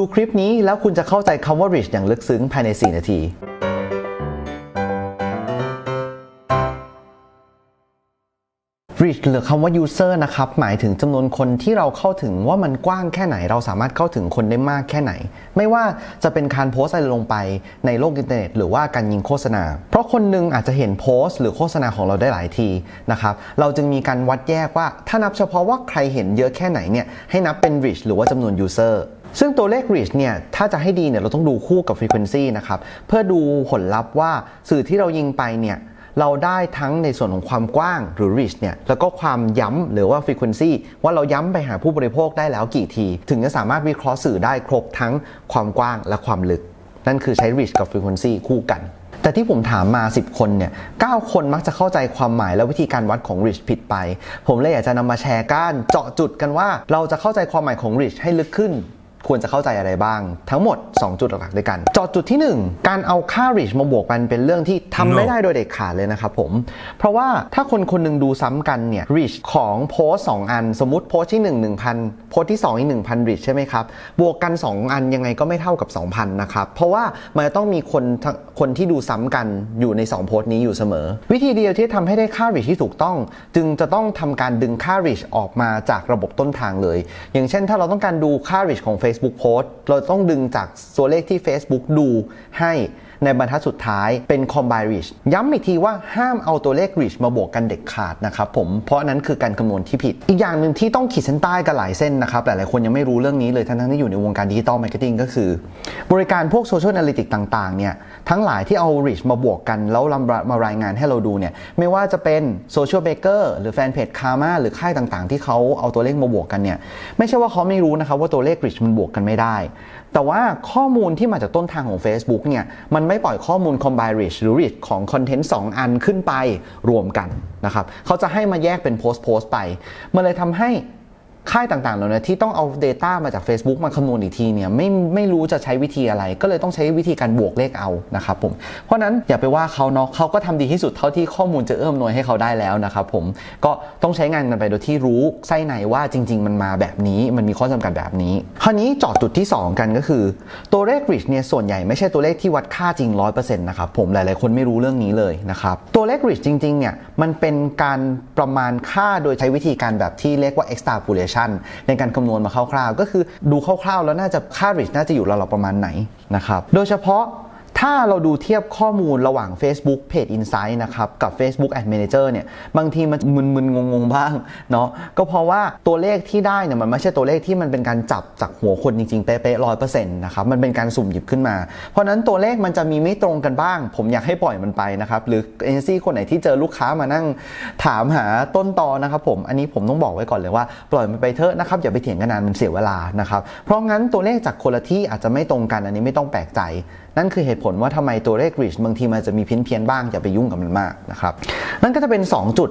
ดูคลิปนี้แล้วคุณจะเข้าใจคำว่า rich อย่างลึกซึ้งภายใน 4 นาที rich หรือคำว่า user นะครับ หมายถึงจำนวนคนที่เราเข้าถึงว่ามันกว้างแค่ไหน เราสามารถเข้าถึงคนได้มากแค่ไหน ไม่ว่าจะเป็นการโพสอะไรลงไปในโลกอินเทอร์เน็ต หรือว่าการยิงโฆษณา เพราะคนหนึงอาจจะเห็นโพสหรือโฆษณาของเราได้หลายทีนะครับ เราจึงมีการวัดแยกว่าถ้านับเฉพาะว่าใครเห็นเยอะแค่ไหนเนี่ยให้นับเป็น rich หรือว่าจำนวน user ซึ่งตัวเลข reach เนี่ย ถ้าจะให้ดีเนี่ย เราต้องดูคู่กับ frequency นะครับ เพื่อดูผลลัพธ์ว่าสื่อที่เรายิงไปเนี่ย เราได้ทั้งในส่วนของความกว้างหรือ reach เนี่ย แล้วก็ความย้ำหรือว่า frequency ว่าเราย้ำไปหาผู้บริโภคได้แล้วกี่ที ถึงจะสามารถวิเคราะห์สื่อได้ครบทั้งความกว้างและความลึก นั่นคือใช้ reach กับ frequency คู่กันแต่ที่ผมถามมา 10 คนเนี่ย 9 คนมักจะเข้าใจความหมายและวิธีการวัดของ reach ผิดไป ผมเลยอยากจะนำมาแชร์กัน เจาะจุดกันว่า เราจะเข้าใจความหมายของ reach ให้ลึกขึ้น ควรจะเข้าใจอะไรบ้าง ทั้งหมด 2 จุดหลักๆด้วยกันเจาะจุดที่ 1 การเอาค่า reach มาบวกกันเป็นเรื่องที่ทำไม่ได้โดยเด็ดขาดเลยนะครับผม เพราะว่าถ้าคนคนหนึงดูซ้ำกันเนี่ย reach ของโพสต์2อัน สมมติโพสต์ที่ 1 1,000 โพสต์ที่ 2 อีก 1,000 reach ใช่ไหมครับ บวกกัน 2 อันยังไงก็ไม่เท่ากับ 2,000 นะครับ เพราะว่ามันจะต้องมีคนทั้งคนที่ดูซ้ำกันอยู่ใน 2 โพสต์นี้อยู่เสมอ วิธีเดียวที่ทำให้ได้ค่า reach ที่ถูกต้อง จึงจะต้องทำการดึงค่า reach ออกมาจากระบบต้นทางเลย อย่างเช่น ถ้าเราต้องการดูค่า reach ของ Facebook Post เราต้องดึงจากตัวเลขที่ Facebook ดูให้ ในบรรทัดสุดท้ายเป็น combine reach ย้ำอีกทีว่าห้ามเอาตัวเลข reach มาบวกกันเด็ดขาดนะครับผมเพราะนั้นคือการคำนวณที่ผิด อีกอย่างหนึ่งที่ต้องขีดเส้นใต้กันหลายเส้นนะครับหลายๆคนยังไม่รู้เรื่องนี้เลยทั้งๆที่อยู่ในวงการดิจิตอลมาร์เก็ตติ้งก็คือ บริการพวกโซเชียล a อ a ลิติกต่างๆเนี่ยทั้งหลายที่เอา reach มาบวกกัน แล้วมารายงานให้เราดูเนี่ยไม่ว่าจะเป็นโซเชียลเบเกอร์หรือแฟนเพจคาร์มาหรือค่ายต่างๆ ที่เขาเอาตัวเลขมาบวกกันเนี่ยไม่ใช่ว่าเขาไม่รู้นะครับว่าตัวเลข reach มันบวกกันไม่ได้แต่ว่าข้อมูลที่มาจากต้นทางของ Facebook เนี่ยมันไม่ปล่อยข้อมูล combine reach หรือ reach ของคอนเทนต์2อันขึ้นไปรวมกันนะครับเขาจะให้มาแยกเป็นโพสต์โพสต์ไป มันเลยทำให้ ค่ายต่างๆเหล่านี้ที่ต้องเอา Data มาจาก Facebook มาคำนวณอีกทีเนี่ยไม่ไม่รู้จะใช้วิธีอะไร ก็เลยต้องใช้วิธีการบวกเลขเอานะครับผมเพราะนั้นอย่าไปว่าเขาเนาะเขาก็ทำดีที่สุดเท่าที่ข้อมูลจะเอื้อมหน่วยให้เขาได้แล้วนะครับผมก็ต้องใช้งานกันไปโดยที่รู้ไส้ในว่าจริง ๆ มันมาแบบนี้มันมีข้อจำกัดแบบนี้คราวนี้จาะจุดที่ 2 กันก็คือ ตัวเลข reach เนี่ยส่วนใหญ่ไม่ใช่ตัวเลขที่วัดค่าจริง 100%นะครับผมหลายๆ คนไม่รู้เรื่องนี้เลยนะครับตัวเลข reach จริงๆเนี่ยมันเป็นการประมาณค่าโดยใช้วิธีการแบบที่เรียกว่า extrapolation ในการคำนวณมาคร่าวๆ ก็คือดูคร่าวๆ แล้วน่าจะค่า reach น่าจะอยู่ราวๆประมาณไหนนะครับ โดยเฉพาะ ถ้าเราดูเทียบข้อมูลระหว่าง Facebook Page Insight นะครับ กับ Facebook Ad Manager เนี่ย บางทีมันมึนๆ งงๆ บ้างเนาะ ก็เพราะว่าตัวเลขที่ได้เนี่ย มันไม่ใช่ตัวเลขที่มันเป็นการจับจากหัวคนจริงๆ เป๊ะๆร้อยเปอร์เซ็นต์นะครับ มันเป็นการสุ่มหยิบขึ้นมา เพราะนั้นตัวเลขมันจะมีไม่ตรงกันบ้าง ผมอยากให้ปล่อยมันไปนะครับ หรือเอเจนซี่คนไหนที่เจอลูกค้ามานั่งถามหาต้นตอนะครับผม อันนี้ผมต้องบอกไว้ก่อนเลยว่าปล่อยมันไปเถอะนะครับ อย่าไปเถียงกันนานมันเสียเวลานะครับ เพราะงั้นตัวเลขจากคนละที่อาจจะไม่ตรงกัน อันนี้ไม่ต้องแปลกใจนั่นคือเหตุผลว่าทำไมตัวเลข reach บางทีมันจะมีเพี้ยนเพียนบ้างอย่าไปยุ่งกับมันมากนะครับนั่นก็จะเป็น 2 จุด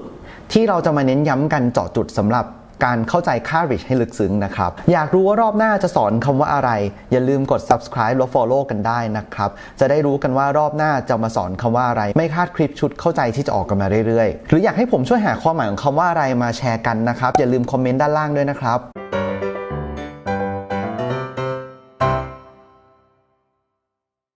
ที่เราจะมาเน้นย้ำกันเจาะจุดสำหรับการเข้าใจค่า reach ให้ลึกซึ้งนะครับ อยากรู้ว่ารอบหน้าจะสอนคำว่าอะไร อย่าลืมกด subscribe และ follow กันได้นะครับ จะได้รู้กันว่ารอบหน้าจะมาสอนคำว่าอะไร ไม่คาดคลิปชุดเข้าใจที่จะออกกันมาเรื่อยๆ หรืออยากให้ผมช่วยหาความหมายของคำว่าอะไรมาแชร์กันนะครับ อย่าลืมคอมเมนต์ด้านล่างด้วยนะครับ